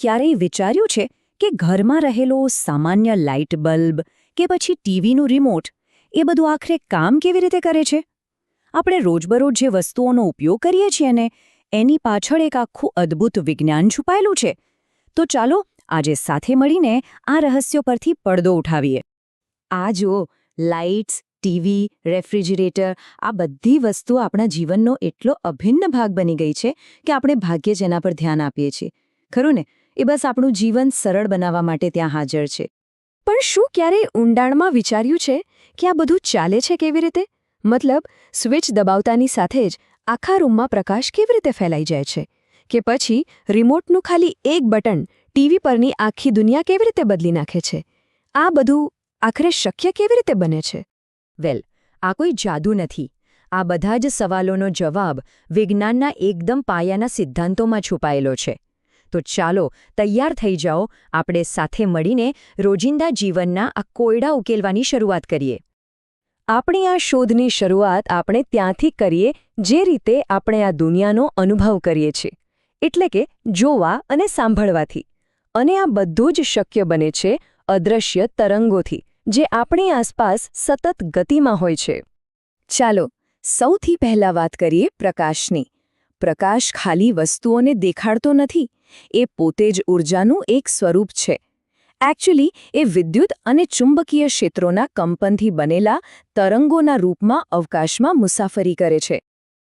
ક્યારેય વિચાર્યું છે કે ઘરમાં રહેલો સામાન્ય લાઇટ બલ્બ કે પછી ટીવીનું રિમોટ એ બધું આખરે કામ કેવી રીતે કરે છે? આપણે રોજબરોજ જે વસ્તુઓનો ઉપયોગ કરીએ છીએ ને, એની પાછળ એક આખું અદ્ભુત વિજ્ઞાન છુપાયેલું છે. તો ચાલો આજે સાથે મળીને આ રહસ્યો પરથી પડદો ઉઠાવીએ. આ જુઓ, લાઇટ્સ, ટીવી, રેફ્રિજરેટર, આ બધી વસ્તુ આપણા જીવનનો એટલો અભિન્ન ભાગ બની ગઈ છે કે આપણે ભાગ્યે જ એના પર ધ્યાન આપીએ છીએ. ખરું ને? એ બસ આપણું જીવન સરળ બનાવવા માટે ત્યાં હાજર છે. પણ શું ક્યારેય ઊંડાણમાં વિચાર્યું છે કે આ બધું ચાલે છે કેવી રીતે? મતલબ, સ્વિચ દબાવતાની સાથે જ આખા રૂમમાં પ્રકાશ કેવી રીતે ફેલાઈ જાય છે? કે પછી રિમોટનું ખાલી એક બટન ટીવી પરની આખી દુનિયા કેવી રીતે બદલી નાખે છે? આ બધું આખરે શક્ય કેવી રીતે બને છે? વેલ, આ કોઈ જાદુ નથી. આ બધા જ સવાલોનો જવાબ વિજ્ઞાનના એકદમ પાયાના સિદ્ધાંતોમાં છુપાયેલો છે. તો ચાલો તૈયાર થઈ જાઓ, આપણે સાથે મળીને રોજિંદા જીવનના આ કોયડા ઉકેલવાની શરૂઆત કરીએ. આપણી આ શોધની શરૂઆત આપણે ત્યાંથી કરીએ, જે રીતે આપણે આ દુનિયાનો અનુભવ કરીએ છીએ. એટલે કે જોવા અને સાંભળવાથી. અને આ બધું જ શક્ય બને છે અદૃશ્ય તરંગોથી, જે આપણી આસપાસ સતત ગતિમાં હોય છે. ચાલો સૌથી પહેલા વાત કરીએ પ્રકાશની. પ્રકાશ ખાલી વસ્તુઓને દેખાડતો નથી. એ પોતે જ ઊર્જાનું એક સ્વરૂપ છે. એકચ્યુઅલી એ વિદ્યુત અને ચુંબકીય ક્ષેત્રોના કંપનથી બનેલા તરંગોના રૂપમાં અવકાશમાં મુસાફરી કરે છે.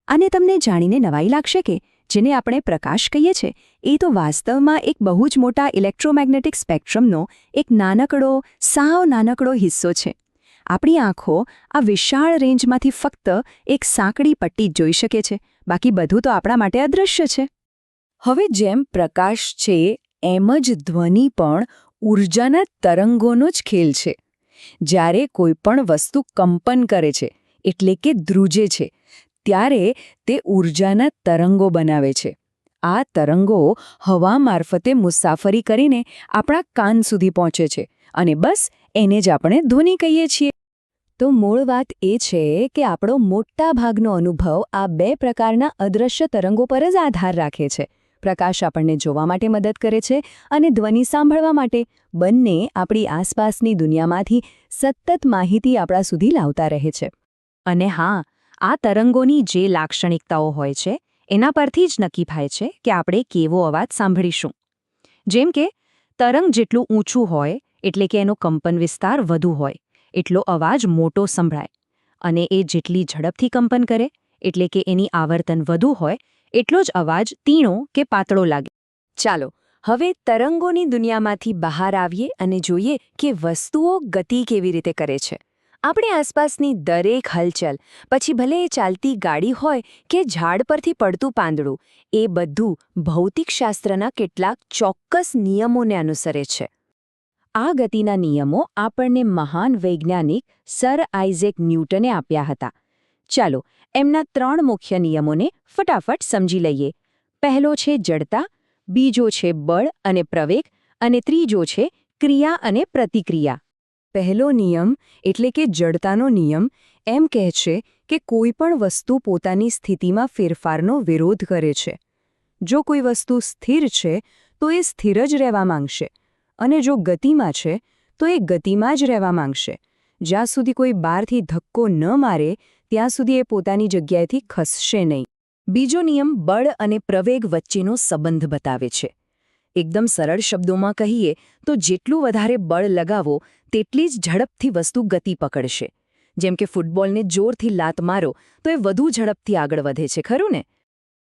અને તમને જાણીને નવાઈ લાગશે કે જેને આપણે પ્રકાશ કહીએ છીએ એ તો વાસ્તવમાં એક બહુ જ મોટા ઇલેક્ટ્રોમેગ્નેટિક સ્પેક્ટ્રમનો એક નાનકડો, સાવ નાનકડો હિસ્સો છે. આપણી આંખો આ વિશાળ રેન્જમાંથી ફક્ત એક સાંકડી પટ્ટી જોઈ શકે છે. બાકી બધું તો આપણા માટે અદૃશ્ય છે. હવે જેમ પ્રકાશ છે, એમ જ ધ્વનિ પણ ઊર્જાના તરંગોનો જ ખેલ છે. જ્યારે કોઈ પણ વસ્તુ કંપન કરે છે, એટલે કે ધ્રુજે છે, ત્યારે તે ઊર્જાના તરંગો બનાવે છે. આ તરંગો હવા મારફતે મુસાફરી કરીને આપણા કાન સુધી પહોંચે છે અને બસ એને જ આપણે ધ્વનિ કહીએ છીએ. તો મૂળ વાત એ છે કે આપણો મોટા ભાગનો અનુભવ આ બે પ્રકારના અદૃશ્ય તરંગો પર જ આધાર રાખે છે. પ્રકાશ આપણને જોવા માટે મદદ કરે છે અને ધ્વનિ સાંભળવા માટે. બંને આપણી આસપાસની દુનિયામાંથી સતત માહિતી આપણા સુધી લાવતા રહે છે. અને હા, આ તરંગોની જે લાક્ષણિકતાઓ હોય છે, એના પરથી જ નક્કી થાય છે કે આપણે કેવો અવાજ સાંભળીશું. જેમ કે, તરંગ જેટલું ઊંચું હોય, એટલે કે એનો કંપન વિસ્તાર વધુ હોય એટલો અવાજ મોટો સંભળાય. અને એ જેટલી ઝડપથી કંપન કરે, એટલે કે એની આવર્તન વધુ હોય, એટલો જ અવાજ તીણો કે પાતળો લાગે. ચાલો, હવે તરંગોની દુનિયામાંથી બહાર આવીએ અને જોઈએ કે વસ્તુઓ ગતિ કેવી રીતે કરે છે. આપણી આસપાસની દરેક હલચલ, પછી ભલે એ ચાલતી ગાડી હોય કે ઝાડ પરથી પડતું પાંદડું, એ બધું ભૌતિકશાસ્ત્રના કેટલાક ચોક્કસ નિયમોને અનુસરે છે. આ ગતિના નિયમો આપણને મહાન વૈજ્ઞાનિક સર આઇઝેક ન્યૂટને આપ્યા હતા. ચાલો, એમના ત્રણ મુખ્ય નિયમોને ફટાફટ સમજી લઈએ. પહેલો છે જડતા, બીજો છે બળ અને પ્રવેગ, અને ત્રીજો છે ક્રિયા અને પ્રતિક્રિયા. પહેલો નિયમ, એટલે કે જડતાનો નિયમ, એમ કહે છે કે કોઈ પણ વસ્તુ પોતાની સ્થિતિમાં ફેરફારનો વિરોધ કરે છે. જો કોઈ વસ્તુ સ્થિર છે, તો એ સ્થિર જ રહેવા માંગશે. અને જો ગતિમાં છે, તો એ ગતિમાં જ રહેવા માંગશે. જ્યાં સુધી કોઈ બહારથી ધક્કો ન મારે, ત્યાં સુધી એ પોતાની જગ્યાએથી ખસશે નહીં. બીજો નિયમ બળ અને પ્રવેગ વચ્ચેનો સંબંધ બતાવે છે. એકદમ સરળ શબ્દોમાં કહીએ, તો જેટલું વધારે બળ લગાવો, તેટલી જ ઝડપથી વસ્તુ ગતિ પકડશે. જેમ કે ફૂટબોલને જોરથી લાત મારો, તો એ વધુ ઝડપથી આગળ વધે છે, ખરું ને?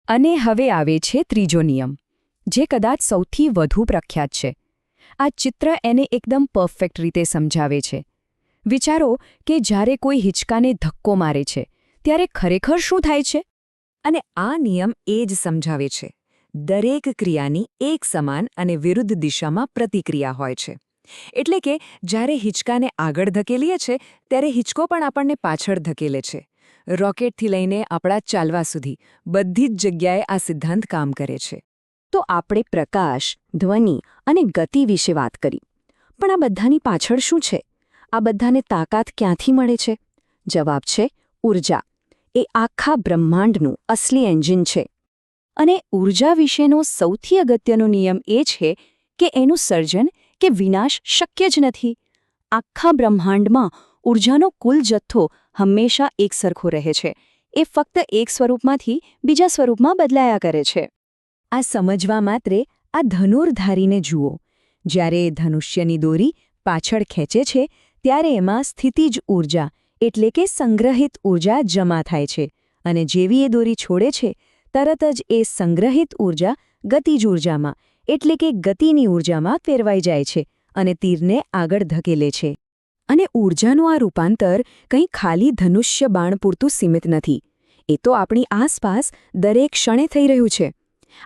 અને હવે આવે છે ત્રીજો નિયમ, જે કદાચ સૌથી વધુ પ્રખ્યાત છે. આ ચિત્ર એને એકદમ પરફેક્ટ રીતે સમજાવે છે. વિચારો કે જ્યારે કોઈ હિંચકાને ધક્કો મારે છે, ત્યારે ખરેખર શું થાય છે? અને આ નિયમ એ જ સમજાવે છે. દરેક ક્રિયાની એક સમાન અને વિરુદ્ધ દિશામાં પ્રતિક્રિયા હોય છે. એટલે કે, જ્યારે હિંચકાને આગળ ધકેલીએ છે, ત્યારે હિંચકો પણ આપણને પાછળ ધકેલે છે. રોકેટથી લઈને આપણા ચાલવા સુધી બધી જ જગ્યાએ આ સિદ્ધાંત કામ કરે છે. તો આપણે પ્રકાશ, ધ્વનિ અને ગતિ વિશે વાત કરી. પણ આ બધાની પાછળ શું છે? આ બધાને તાકાત ક્યાંથી મળે છે? જવાબ છે ઊર્જા એ આખા બ્રહ્માંડનું અસલી એન્જિન છે. અને ઊર્જા વિશેનો સૌથી અગત્યનો નિયમ એ છે કે એનું સર્જન કે વિનાશ શક્ય જ નથી. આખા બ્રહ્માંડમાં ઊર્જાનો કુલ જથ્થો હંમેશા એકસરખો રહે છે. એ ફક્ત એક સ્વરૂપમાંથી બીજા સ્વરૂપમાં બદલાયા કરે છે. આ સમજવા માત્રે આ ધનુર્ધારીને જુઓ. જ્યારે ધનુષ્યની દોરી પાછળ ખેંચે છે, ત્યારે એમાં સ્થિતિજ ઊર્જા એટલે કે સંગ્રહિત ઊર્જા જમા થાય છે. અને જેવી એ દોરી છોડે છે, તરત જ એ સંગ્રહિત ઊર્જા ગતિજ ઊર્જામાં એટલે કે ગતિની ઊર્જામાં ફેરવાઈ જાય છે અને તીરને આગળ ધકેલે છે. અને ઊર્જાનું આ રૂપાંતર કંઈ ખાલી ધનુષ્ય બાણ પૂરતું સીમિત નથી. એ તો આપણી આસપાસ દરેક ક્ષણે થઈ રહ્યું છે.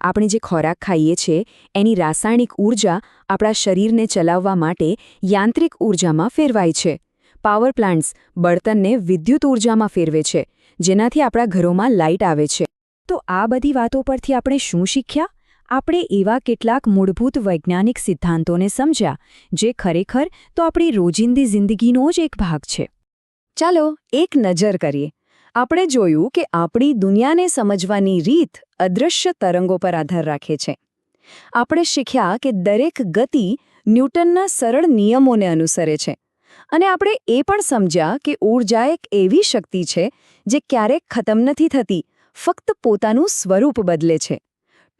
આપણે જે ખોરાક ખાઈએ છીએ, એની રાસાયણિક ઊર્જા આપણા શરીરને ચલાવવા માટે યાંત્રિક ઊર્જામાં ફેરવાય છે. પાવર પ્લાન્ટ્સ બળતણને વિદ્યુત ઊર્જામાં ફેરવે છે, જેનાથી આપણા ઘરોમાં લાઇટ આવે છે. તો આ બધી વાતો પરથી આપણે શું શીખ્યા? આપણે એવા કેટલાક મૂળભૂત વૈજ્ઞાનિક સિદ્ધાંતોને સમજ્યા, જે ખરેખર તો આપણી રોજિંદી જિંદગીનો જ એક ભાગ છે. ચાલો એક નજર કરીએ. આપણે જોયું કે આપણી દુનિયાને સમજવાની રીત અદૃશ્ય તરંગો પર આધાર રાખે છે. આપણે શીખ્યા કે દરેક ગતિ ન્યૂટનના સરળ નિયમોને અનુસરે છે. અને આપણે એ પણ સમજ્યા કે ઊર્જા એક એવી શક્તિ છે જે ક્યારેક ખતમ નથી થતી, ફક્ત પોતાનું સ્વરૂપ બદલે છે.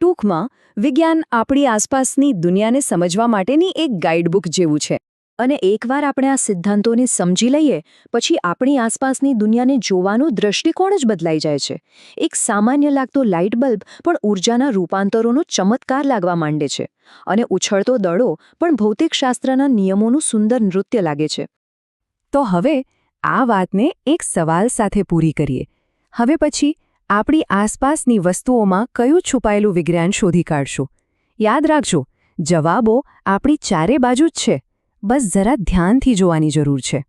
ટૂંકમાં, વિજ્ઞાન આપણી આસપાસની દુનિયાને સમજવા માટેની એક ગાઈડબુક જેવું છે. અને એકવાર આપણે આ સિદ્ધાંતોને સમજી લઈએ, પછી આપણી આસપાસની દુનિયાને જોવાનું દૃષ્ટિકોણ જ બદલાઈ જાય છે. એક સામાન્ય લાગતો લાઇટ બલ્બ પણ ઊર્જાના રૂપાંતરોનો ચમત્કાર લાગવા માંડે છે અને ઉછળતો દડો પણ ભૌતિકશાસ્ત્રના નિયમોનું સુંદર નૃત્ય લાગે છે. તો હવે આ વાતને એક સવાલ સાથે પૂરી કરીએ. હવે પછી આપણી આસપાસની વસ્તુઓમાં કયું છુપાયેલું વિજ્ઞાન શોધી કાઢશું? યાદ રાખજો, જવાબો આપણી ચારે બાજુ જ છે. બસ જરા ધ્યાનથી જોવાની જરૂર છે.